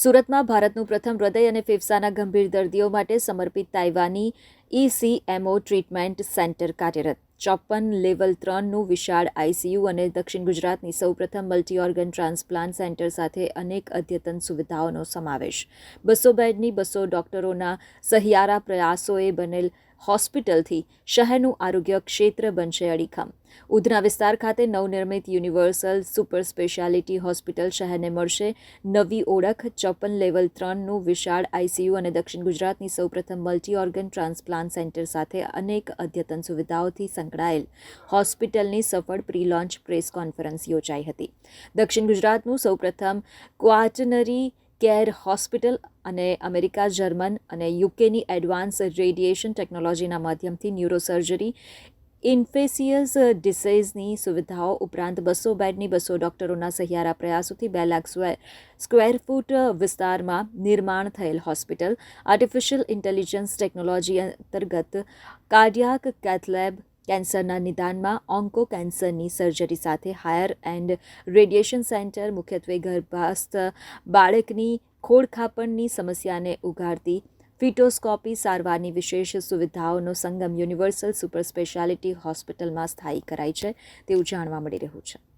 સુરતમાં ભારતનું પ્રથમ હૃદય અને ફેફસાના ગંભીર દર્દીઓ માટે સમર્પિત તાઇવાની ઇસીએમઓ ટ્રીટમેન્ટ સેન્ટર કાર્યરત. ચોપન લેવલ ત્રણનું વિશાળ આઈસીયુ અને દક્ષિણ ગુજરાતની સૌપ્રથમ મલ્ટી ઓર્ગન ટ્રાન્સપ્લાન્ટ સેન્ટર સાથે અનેક અદ્યતન સુવિધાઓનો સમાવેશ. બસો બેડની બસો ડોક્ટરોના સહિયારા પ્રયાસોએ બનેલ હોસ્પિટલથી શહેરનું આરોગ્ય ક્ષેત્ર બનશે અડીખમ. ઉધના વિસ્તાર ખાતે નવનિર્મિત યુનિવર્સલ સુપર સ્પેશિયાલિટી હોસ્પિટલ શહેરને મળશે. નવી ઓળખ ચોપન લેવલ ત્રણનું વિશાળ આઈસીયુ અને દક્ષિણ ગુજરાતની સૌપ્રથમ મલ્ટી ઓર્ગન ટ્રાન્સપ્લાન્ટ સેન્ટર સાથે અનેક અદ્યતન સુવિધાઓથી સંકળાયેલ હોસ્પિટલની સફળ પ્રી લોન્ચ પ્રેસ કોન્ફરન્સ યોજાઈ હતી. દક્ષિણ ગુજરાતનું સૌપ્રથમ ક્વાટનરી કેર હોસ્પિટલ અને અમેરિકા, જર્મન અને યુકેની એડવાન્સ રેડિયેશન ટેકનોલોજીના માધ્યમથી ન્યુરોસર્જરી ઇન્ફેસિયસ ડિસીઝની સુવિધાઓ ઉપરાંત બસો બેડની બસો ડોક્ટરોના સહિયારા પ્રયાસોથી બે લાખ સ્ક્વેર ફૂટ વિસ્તારમાં નિર્માણ થયેલ હોસ્પિટલ, આર્ટિફિશિયલ ઇન્ટેલિજન્સ ટેકનોલોજી અંતર્ગત કાર્ડિયાક કેથલેબ કેન્સરના નિદાનમાં ઓન્કો કેન્સરની સર્જરી સાથે હાયર એન્ડ રેડિયેશન સેન્ટર, મુખ્યત્વે ગર્ભાસ્થ બાળકની ખોડખાપણની સમસ્યાને ઉગાડતી ફિટોસ્કોપી સારવારની વિશેષ સુવિધાઓનો સંગમ યુનિવર્સલ સુપર સ્પેશિયાલિટી હોસ્પિટલમાં સ્થાયી કરાઈ છે, તેવું જાણવા મળી રહ્યું છે.